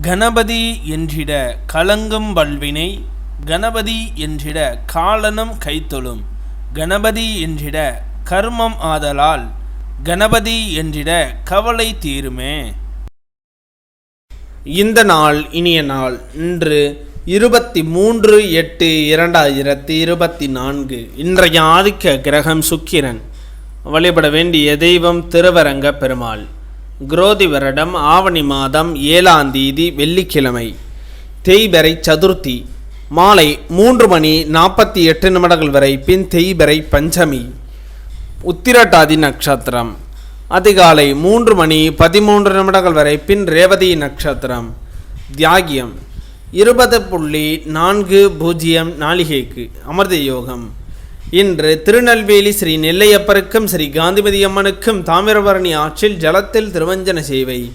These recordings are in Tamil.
கணபதி என்றிட கலங்கும் வல்வினை கணபதி என்றிட காலனும் கைத்தொழும் கணபதி என்றிட கர்மம் ஆதலால் கணபதி என்றிட கவலை தீருமே. இந்த நாள் இனிய நாள் இன்று இருபத்தி மூன்று எட்டு இரண்டாயிரத்தி இருபத்தி நான்கு. இன்றைய ஆதிக்க கிரகம் சுக்கிரன். வழிபட வேண்டிய தெய்வம் திருவரங்க பெருமாள். குரோதி வருடம் ஆவணி மாதம் ஏழாம் தேதி வெள்ளிக்கிழமை. தேய்பெறை சதுர்த்தி மாலை மூன்று மணி நாற்பத்தி எட்டு நிமிடங்கள் வரை பின் தேய்பெறை பஞ்சமி. உத்திரட்டாதி நட்சத்திரம். அதிகாலை மூன்று மணி பதிமூன்று நிமிடங்கள் வரை பின் ரேவதி நட்சத்திரம். தியாகியம். இருபது புள்ளி நான்கு பூஜ்ஜியம் நாளிகைக்கு அமிர்த யோகம் இன்று திருநெல்வேலி ஸ்ரீ நெல்லையப்பருக்கும் ஸ்ரீ காந்திமதி அம்மனுக்கும் தாமிரபரணி ஆற்றில் ஜலத்தில் திருவஞ்சன சேவை.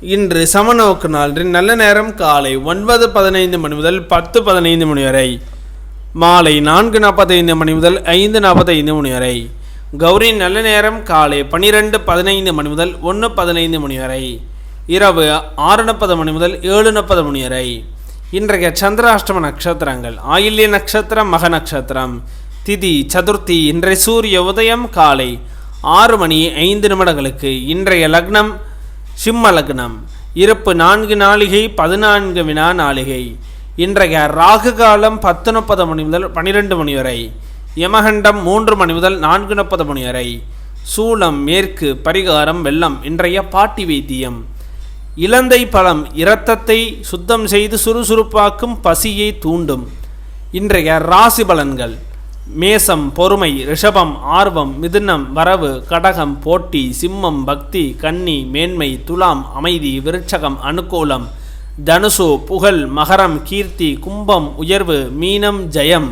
இன்று சமநோக்கு நாளின் நல்ல நேரம் காலை ஒன்பது பதினைந்து மணி முதல் பத்து பதினைந்து மணி வரை. மாலை நான்கு நாற்பத்தைந்து மணி முதல் ஐந்து நாற்பத்தைந்து மணி வரை. கௌரி நல்ல நேரம் காலை பன்னிரெண்டு பதினைந்து மணி முதல் ஒன்று பதினைந்து மணி வரை. இரவு ஆறு நாற்பது மணி முதல் ஏழு நாற்பது மணி வரை. இன்றைய சந்திராஷ்டம நட்சத்திரங்கள். ஆயில்ய நட்சத்திரம் மக நட்சத்திரம். திதி சதுர்த்தி இன்றைய சூரிய உதயம் காலை ஆறு மணி ஐந்து நிமிடங்களுக்கு இன்றைய லக்னம் சிம்ம லக்னம். இருப்பு நான்கு நாளிகை பதினான்கு வினா நாளிகை. இன்றைய ராகு காலம் பத்து முப்பது மணி முதல் பன்னிரெண்டு மணி வரை. யமகண்டம் மூன்று மணி முதல் நான்கு முப்பது மணி வரை. சூளம் மேற்கு பரிகாரம் வெள்ளம் இன்றைய பாட்டி வைத்தியம். இலந்தை பழம் இரத்தத்தை சுத்தம் செய்து சுறுசுறுப்பாக்கும் பசியை தூண்டும். இன்றைய ராசி பலன்கள். மேசம் பொறுமை ரிஷபம் ஆர்வம் மிதுனம் வரவு கடகம் போட்டி சிம்மம் பக்தி கன்னி மேன்மை துலாம் அமைதி விருட்சகம் அனுகூலம் தனுசு புகழ் மகரம் கீர்த்தி கும்பம் உயர்வு மீனம் ஜெயம்.